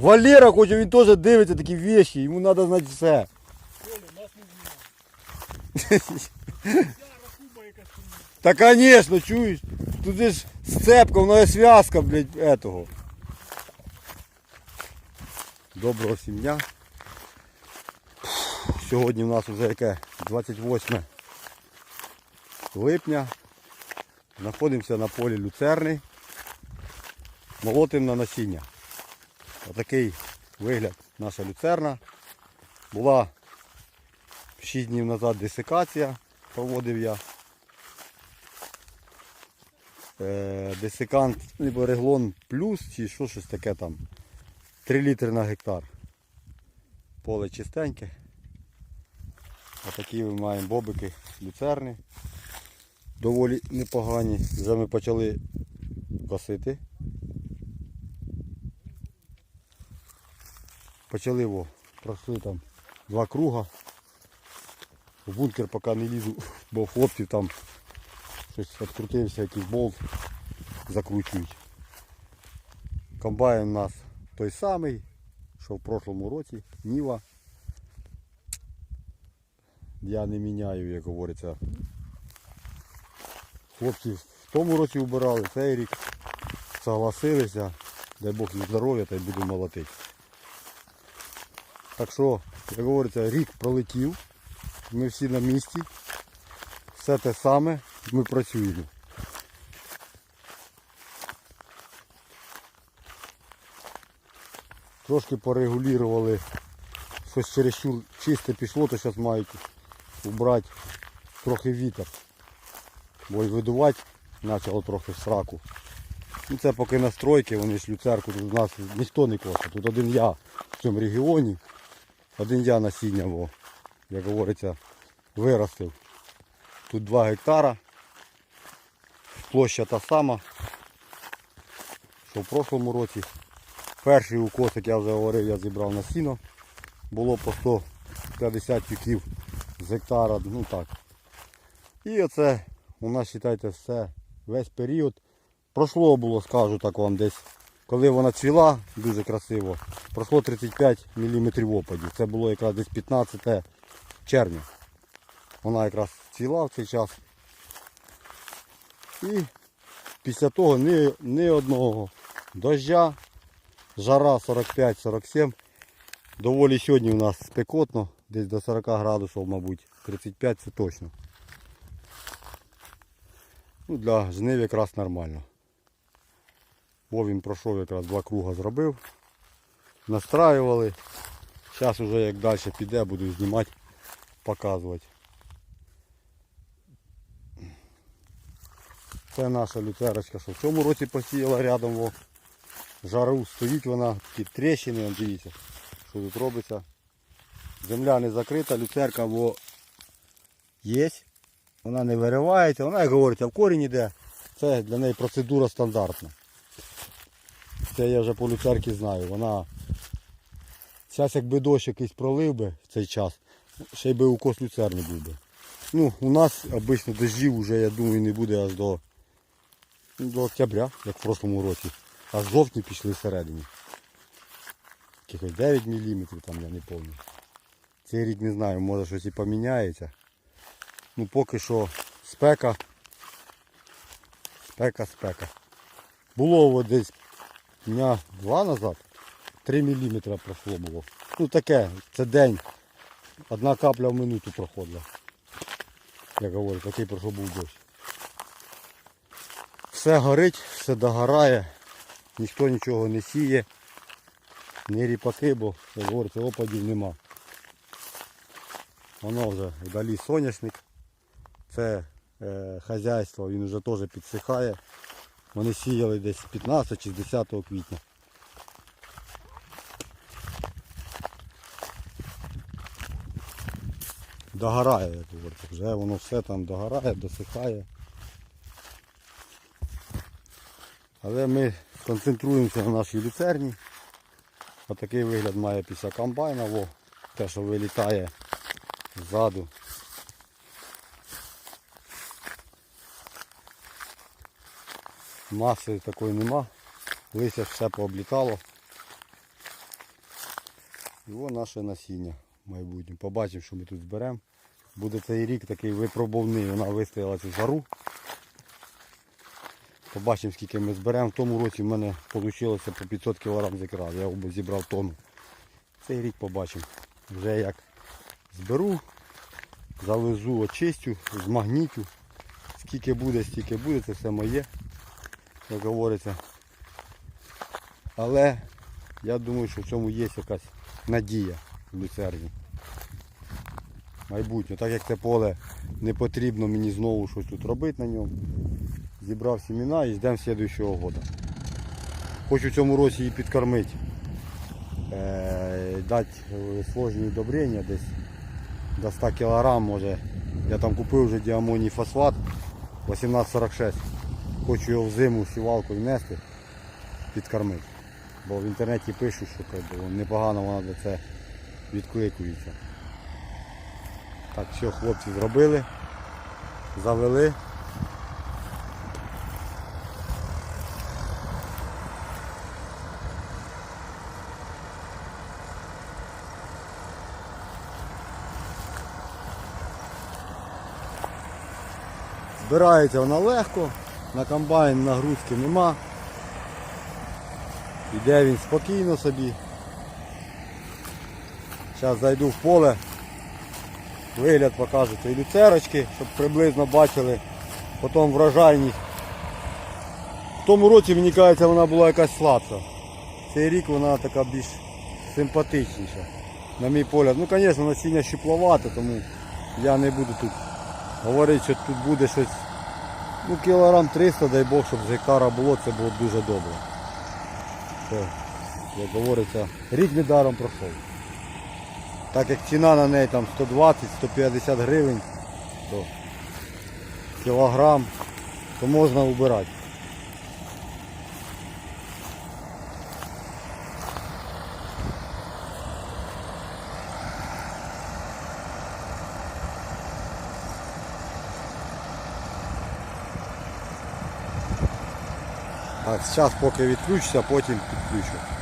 Валера хоче, він теж дивиться такі вещи, йому треба знати все. Та конечно, чуєш? Тут ж сцепка, вона є зв'язка, блядь, этого. Доброго всім дня. Сьогодні в нас вже яке 28 липня. Знаходимося на полі люцерни. Молотим на насіння. Отакий вигляд наша люцерна. Була 6 днів назад десикація, проводив я. Е, десикант либо реглон плюс чи що щось таке там. 3 літри на гектар. Поле чистеньке. Отакі ми маємо бобики люцерни. Доволі непогані. Вже ми почали косити. Почали во, пройшли там два круга. В бункер поки не лізу, бо в хлопців там щось відкрутився, якийсь болт закручують. Комбайн у нас той самий, що в прошлому році, Ніва. Я не міняю, як говориться. Хлопці в тому році вбирали, цей рік согласилися, дай Бог їм здоров'я та й буду молотити. Так що, як говориться, рік пролетів, ми всі на місці, все те саме, ми працюємо. Трошки порегулювали, щось чересчур чисте пішло, то зараз мають убрати трохи вітер. Бо й видувати почало трохи в сраку. Ну це поки настройки, вони ж люцерку, тут у нас ніхто не косить. Тут один я в цьому регіоні, один я насіння, бо, як говориться, виростив. Тут 2 гектара. Площа та сама, що в прошлому році. Перший укос, як я вже говорив, я зібрав на сіно. Було по 150 тюків з гектара, ну так. І оце у нас, вважайте, все, весь період. Пройшло було, скажу так вам десь, коли вона цвіла дуже красиво, пройшло 35 мм опадів. Це було якраз десь 15 червня. Вона якраз цвіла в цей час. І після того ні, ні одного дождя, жара 45-47. Доволі сьогодні у нас спекотно, десь до 40 градусів, мабуть, 35 це точно. Ну, для жнив якраз нормально. О, він пройшов якраз два круга зробив. Настраювали. Зараз вже як далі піде, буду знімати, показувати. Це наша люцерочка, що в цьому році посіяла рядом. О. Жару стоїть вона, такі тріщини, он дивіться, що тут робиться. Земля не закрита, люцерка бо є. Вона не виривається, вона, як говориться, в корінь іде. Це для неї процедура стандартна. Це я вже по люцерці знаю. Вона зараз якби дощ якийсь пролив би в цей час, ще й би укос люцерни був би. Ну, у нас обично дощів вже, я думаю, не буде аж до, до октября, як в прошлому році. Аж жовтні пішли всередині. Якихось 9 мм там я не пам'ятаю. Цей рік не знаю, може щось і поміняється. Ну поки що спека. Спека, спека. Було десь дня два назад. 3 мм пройшло було. Ну таке, це день. Одна капля в минуту проходила. Я говорю, такий пройшов був дощ. Все горить, все догорає, ніхто нічого не сіє, ні ріпаки, бо, як говориться, опадів нема. Воно вже вдалі соняшник. Це е, хазяйство, він вже теж підсихає. Вони сіяли десь 15 чи 10 квітня. Догорає, як говориться, вже воно все там догорає, досихає. Але ми концентруємося на нашій люцерні. Отакий вигляд має після комбайна, во, те, що вилітає ззаду. Маси такої нема. Листя все пооблітало. І ось наше насіння майбутнє. Побачимо, що ми тут зберемо. Буде цей рік такий випробовний. Вона вистояла цю жару. Побачимо, скільки ми зберемо. В тому році в мене вийшло по 500 кг зікрав. Я оба зібрав тонну. Цей рік побачимо. Вже як зберу, завезу, очистю, змагнітю. Скільки буде, стільки буде, це все моє, як говориться. Але я думаю, що в цьому є якась надія в люцерні. Майбутнє. Так як це поле не потрібно мені знову щось тут робити на ньому. Зібрав сімена і ждемо слідуючого року. Хочу в цьому році її підкормити. Е, дати сложні удобрення десь до 100 кг може. Я там купив вже діамоній фосфат 1846. Хочу його в зиму сівалкою внести, підкормити. Бо в інтернеті пишуть, що непогано вона до це відкликується. Так, все, хлопці зробили, завели. Збирається вона легко, на комбайн нагрузки нема. Іде він спокійно собі. Зараз зайду в поле, вигляд покажу цієї люцерочки, щоб приблизно бачили потім врожайність. В тому році, мені кажеться, вона була якась слабша. Цей рік вона така більш симпатичніша. На мій погляд. Ну звісно, насіння щепловате, тому я не буду тут говорити, що тут буде щось. Ну, кілограм 300, дай Бог, щоб з гектара було, це було б дуже добре. Це, як говориться, рік недаром пройшов. Так як ціна на неї там 120-150 гривень, то кілограм, то можна убирати. Так, зараз поки відключуся, потім підключу.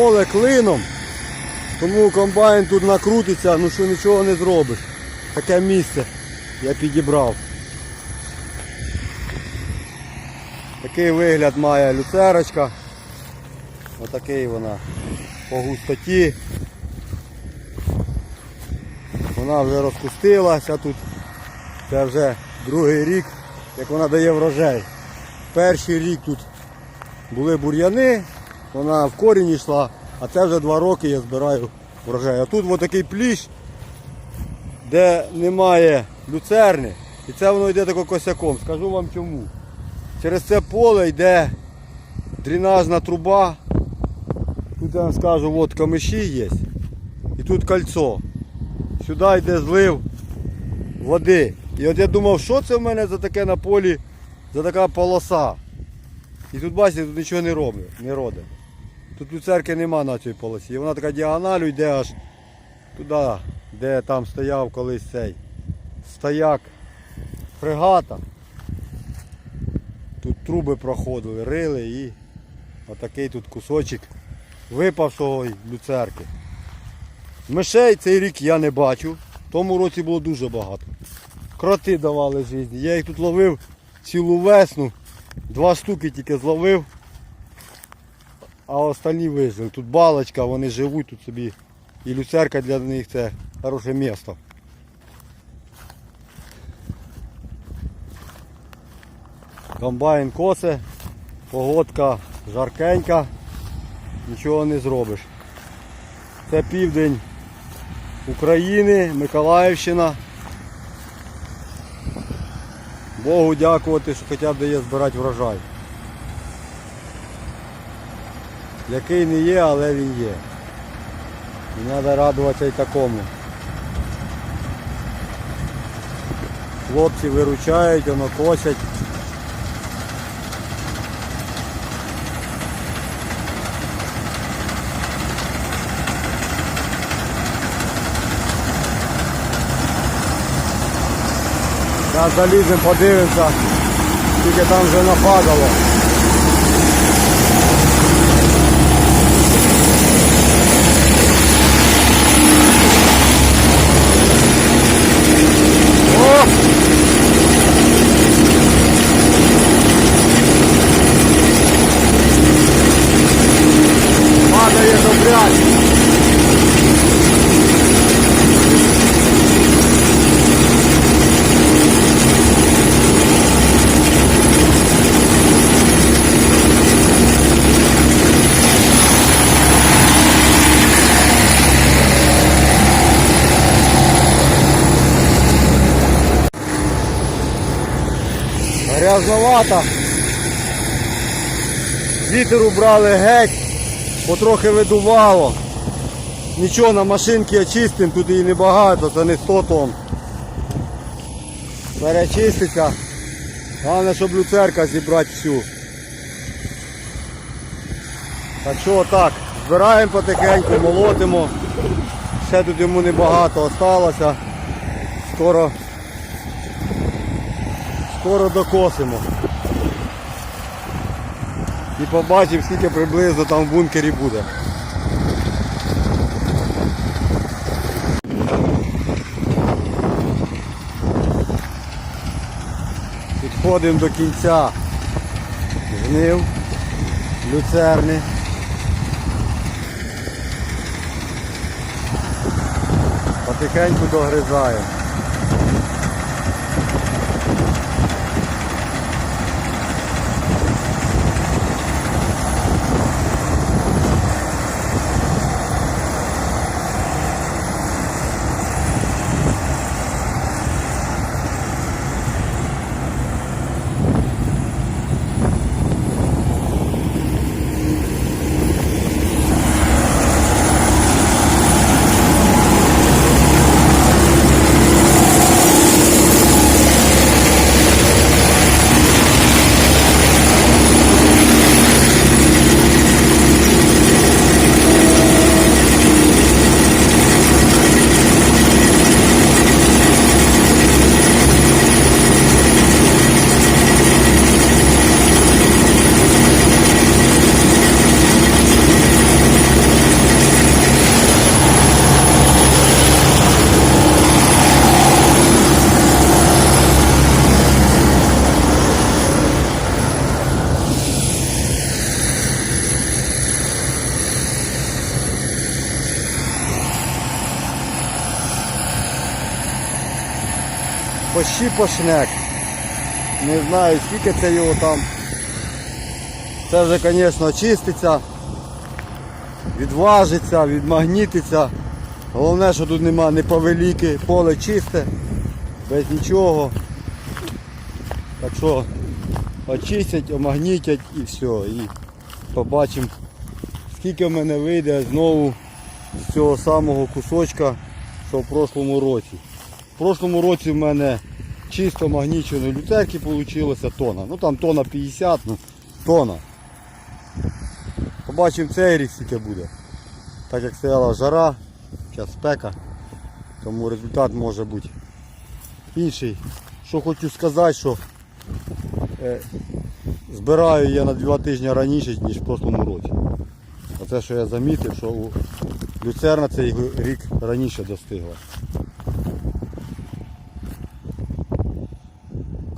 Поле клином. Тому комбайн тут накрутиться, ну що нічого не зробиш. Таке місце я підібрав. Такий вигляд має люцерочка. Отакий вона по густоті. Вона вже розпустилася тут. Це вже другий рік, як вона дає врожай. Перший рік тут були бур'яни, вона в корінь йшла, а це вже два роки я збираю врожай. А тут отакий пліщ, де немає люцерни, і це воно йде тако косяком. Скажу вам чому. Через це поле йде дренажна труба. Тут я вам скажу, от камиші є. І тут кольцо. Сюди йде злив води. І от я думав, що це в мене за таке на полі, за така полоса. І тут бачите, тут нічого не робить, не родить. Тут люцерки нема на цій полосі. Вона така діагоналю йде аж туди, де там стояв колись цей стояк фрегата. Тут труби проходили, рили і отакий тут кусочок випавшого люцерки. Мишей цей рік я не бачу. В тому році було дуже багато. Кроти давали життя. Я їх тут ловив цілу весну. Два штуки тільки зловив, а останні вижили. Тут балочка, вони живуть тут собі. І люцерка для них це хороше місто. Комбайн косе, погодка жаркенька, нічого не зробиш. Це південь України, Миколаївщина. Богу дякувати, що хоча б дає збирати врожай. Який не є, але він є. І треба радуватися і такому. Хлопці виручають, воно косять. Зараз заліземо, подивимося, скільки там вже нападало. Грязновато. Вітер убрали геть, потрохи видувало. Нічого на машинки очистимо, тут її небагато, це не 100 тонн. Перечиститься. Головне, щоб люцерка зібрати всю. Так що отак, збираємо потихеньку, молотимо. Ще тут йому небагато осталося. Скоро скоро докосимо. І побачимо, скільки приблизно там в бункері буде. Підходимо до кінця жнив, люцерни. Потихеньку догризаємо. Пощіпошнек. Не знаю скільки це його там. Це вже, звісно, чиститься, відважиться, відмагнітиться. Головне, що тут нема ні повеліки, поле чисте, без нічого. Так що очистять, омагнітять і все. І побачимо, скільки в мене вийде знову з цього самого кусочка, що в прошлому році. В прошлому році в мене чисто магніченої лютерки вийшло тона. Ну там тона 50, ну тона. Побачимо цей рік скільки буде. Так як стояла жара, зараз спека, тому результат може бути інший. Що хочу сказати, що е, збираю я на два тижні раніше, ніж в прошлому році. Оце що я замітив, що у люцерна цей рік раніше достигла.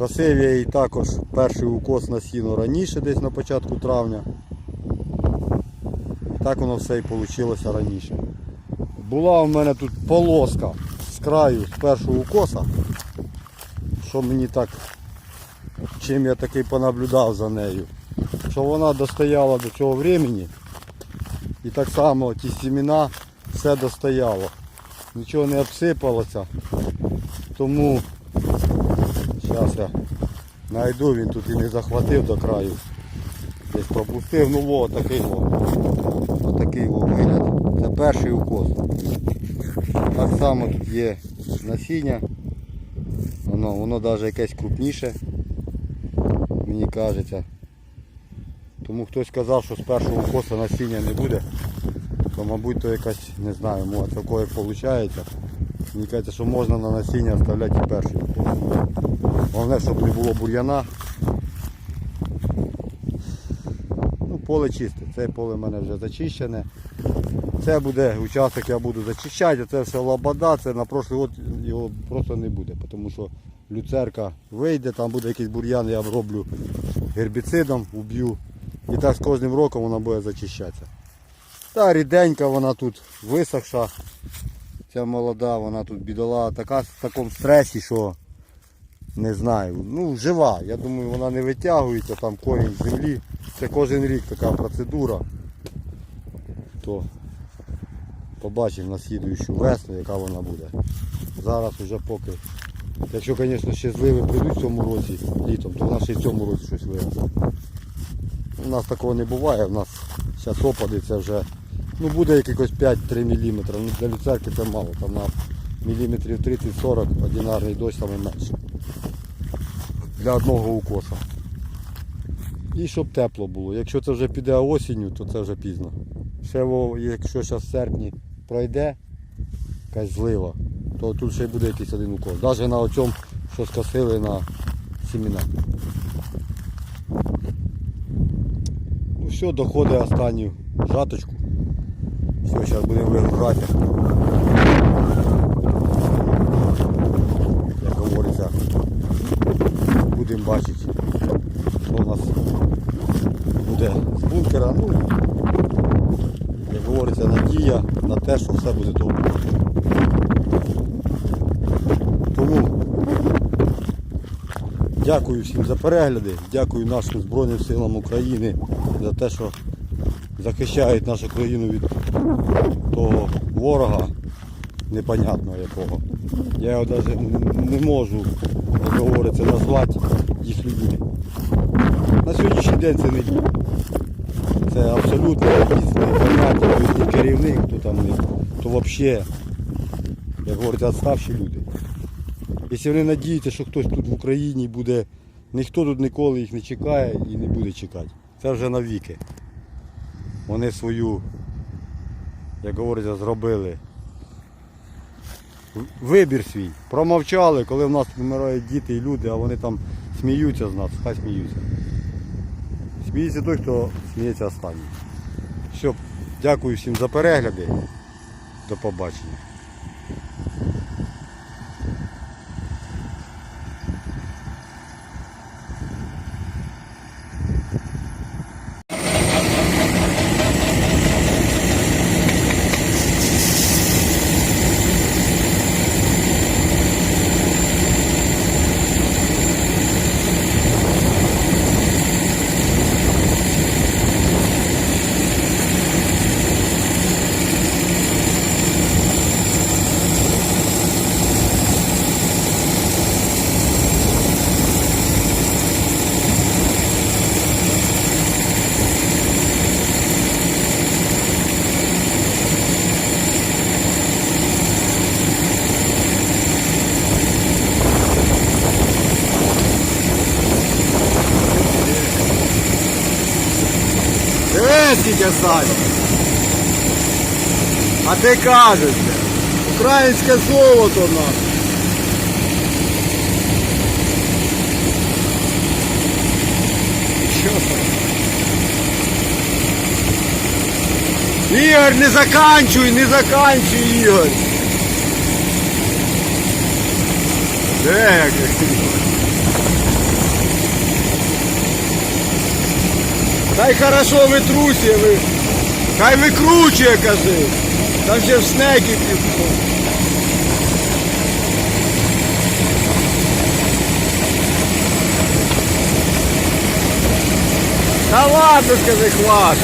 Косив я також перший укос на сіно раніше, десь на початку травня. І так воно все і вийшло раніше. Була у мене тут полоска з краю з першого укоса, що мені так, чим я такий понаблюдав за нею, що вона достояла до цього времени і так само ті сімена все достояло. Нічого не обсипалося. Тому зараз знайду, він тут і не захватив до краю. Десь пропустив, ну во, такий во. Отакий во вигляд. Це перший укос. Так само тут є насіння. Воно, воно навіть якесь крупніше, мені кажеться. Тому хтось сказав, що з першого укоса насіння не буде, то мабуть то якась, не знаю, може такое виходить. Мені кажеться, що можна на насіння оставляти і перший. Головне, щоб не було бур'яна. Ну, поле чисте. Це поле в мене вже зачищене. Це буде участок, я буду зачищати, це все лобода, це на прошлий год його просто не буде, тому що люцерка вийде, там буде якийсь бур'ян, я оброблю гербіцидом, уб'ю. І так з кожним роком вона буде зачищатися. Та ріденька вона тут висохша. Ця молода, вона тут бідола, така в такому стресі, що не знаю. Ну, жива. Я думаю, вона не витягується, там корінь з землі. Це кожен рік така процедура. То побачимо на слідуючу весну, яка вона буде. Зараз вже поки. Якщо, звісно, ще зливи прийдуть в цьому році літом, то вона ще в цьому році щось виросте. У нас такого не буває, у нас зараз опади це вже ну буде якихось 5-3 мм. Ну, для люцерки це мало, там на міліметрів 30-40 одинарний дощ саме менше. Для одного укоса. І щоб тепло було. Якщо це вже піде осінню, то це вже пізно. Ще якщо зараз в серпні пройде якась злива, то тут ще й буде якийсь один укос. Навіть на оцьому, що скосили на сімена. Ну все, доходить останню жаточку. Все, зараз будемо вигружати. Як говориться, будемо бачити, що у нас буде з бункера. Ну, як говориться, надія на те, що все буде добре. Тому дякую всім за перегляди, дякую нашим Збройним силам України за те, що захищають нашу країну від того ворога непонятного якого. Я його навіть не можу, як говориться, назвати. На це не. Це абсолютно якісь непонятні, керівник, хто там не, то взагалі, як говориться, відставші люди. Якщо вони надіються, що хтось тут в Україні буде, ніхто тут ніколи їх не чекає і не буде чекати. Це вже навіки. Вони свою, як говориться, зробили. Вибір свій. Промовчали, коли в нас вмирають діти і люди, а вони там сміються з нас, хай сміються. Сміється той, хто сміється останній. Все, дякую всім за перегляди. До побачення. Скільки садять. А ти кажеш, українське золото наше. Ігор, не заканчуй, не заканчуй, Ігор. Де як? Хай хорошо витрусює, ви. Хай викручує, кажи. Там ще в снеки пішло. Та ладно, скажи, хватить.